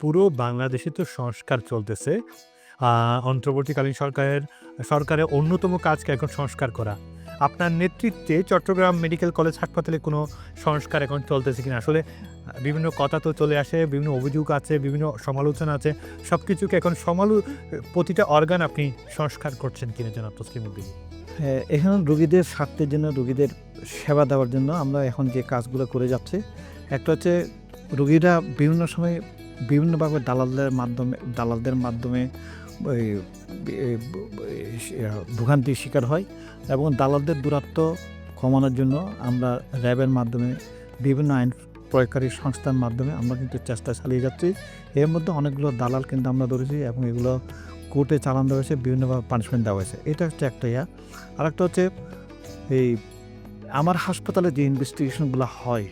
পুরো বাংলাদেশে তো সংস্কার চলতেছে। অন্তর্বর্তীকালীন সরকারের সরকারের অন্যতম কাজকে এখন সংস্কার করা। আপনার নেতৃত্বে চট্টগ্রাম মেডিকেল কলেজ হাসপাতালে কোনো সংস্কার এখন চলতেছে কিনা? আসলে বিভিন্ন কথা তো চলে আসে বিভিন্ন অভিযোগ আছে বিভিন্ন সমালোচনা আছে। সব কিছুকে এখন সমালো প্রতিটা অর্গান আপনি সংস্কার করছেন কিনা জনাব তসলিম উদ্দিন? হ্যাঁ, এখানে রোগীদের স্বার্থের জন্য রোগীদের সেবা দেওয়ার জন্য আমরা এখন যে কাজগুলো করে যাচ্ছে একটা হচ্ছে রোগীরা বিভিন্ন সময় বিভিন্নভাবে দালালদের মাধ্যমে দালালদের মাধ্যমে ভোগান্তির শিকার হয় এবং দালালদের দূরত্ব কমানোর জন্য আমরা র্যাবের মাধ্যমে, বিভিন্ন আইন প্রয়োগকারী সংস্থার মাধ্যমে আমরা কিন্তু চেষ্টা চালিয়ে যাচ্ছি। এর মধ্যে অনেকগুলো দালাল কিন্তু আমরা ধরেছি এবং এগুলো কোর্টে চালান দেওয়া হয়েছে, বিভিন্নভাবে পানিশমেন্ট দেওয়া হয়েছে। এটা হচ্ছে একটা ইয়া। আরেকটা হচ্ছে এই, আমার হাসপাতালে যে ইনভেস্টিগেশনগুলো হয়,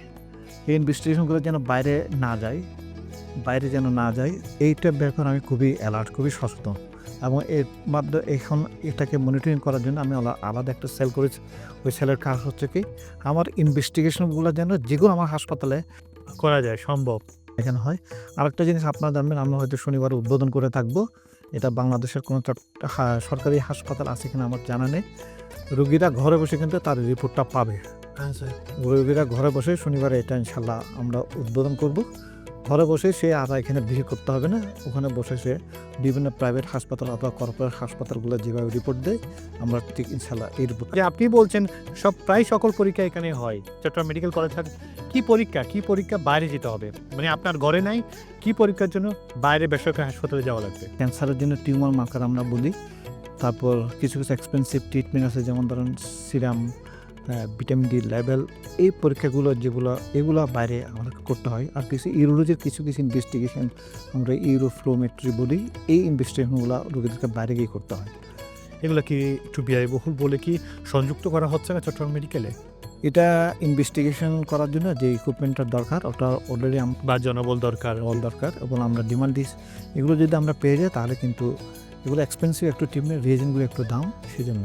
এই ইনভেস্টিগেশনগুলো যেন বাইরে না যায় বাইরে যেন না যায় এইটা ব্যাপারে আমি খুবই অ্যালার্ট খুবই সচেতন। এবং এর মাধ্যমে এখন এটাকে মনিটরিং করার জন্য আমি আলাদা একটা সেল করেছি। ওই সেলের কাজ হচ্ছে কি আমার ইনভেস্টিগেশনগুলো যেন যেগুলো আমার হাসপাতালে করা যায় সম্ভব। এখানে হয় আরেকটা জিনিস আপনারা জানবেন আমরা হয়তো শনিবার উদ্বোধন করে থাকব। এটা বাংলাদেশের কোনো সরকারি হাসপাতাল আছে কিনা আমার জানা নেই। রুগীরা ঘরে বসে কিন্তু তার রিপোর্টটা পাবে। রুগীরা ঘরে বসে শনিবারে এটা ইনশাল্লাহ আমরা উদ্বোধন করব। ঘরে বসে সে আর এখানে ভিড় করতে হবে না। ওখানে বসে সে বিভিন্ন প্রাইভেট হাসপাতাল অথবা কর্পোরেট হাসপাতালগুলো যেভাবে রিপোর্ট দেয় আমরা ঠিক ইনশাল্লাহ এই রিপোর্ট যে আপনি বলছেন সব প্রায় সকল পরীক্ষা এখানে হয়। চট্টগ্রাম মেডিকেল কলেজ থাকে কি পরীক্ষা কি পরীক্ষা বাইরে যেতে হবে? মানে আপনার ঘরে নাই কি পরীক্ষার জন্য বাইরে বেসরকারি হাসপাতালে যাওয়া লাগবে? ক্যান্সারের জন্য টিউমার মার্কার আমরা বলি। তারপর কিছু কিছু এক্সপেন্সিভ ট্রিটমেন্ট আছে যেমন ধরেন সিরাম ভিটামিন ডি লেভেল এই পরীক্ষাগুলো যেগুলো এগুলো বাইরে আমাদেরকে করতে হয়। আর কিছু ইউরোলজির কিছু কিছু ইনভেস্টিগেশন আমরা ইউরোফ্লোমেট্রি বলি এই ইনভেস্টিগেশনগুলো রোগীদেরকে বাইরে গিয়ে করতে হয়। এগুলো কি একটু ব্যয়বহুল বলে কি সংযুক্ত করা হচ্ছে না চট্টগ্রাম মেডিকেলে? এটা ইনভেস্টিগেশন করার জন্য যে ইকুইপমেন্টটা দরকার ওটা অলরেডি বা জনবল দরকার। অল দরকার এবং আমরা ডিমান্ড দিস। এগুলো যদি আমরা পেয়ে যাই তাহলে কিন্তু এগুলো এক্সপেন্সিভ একটু টিমের রিয়েজেন্টগুলো একটু দাম সেজন্য।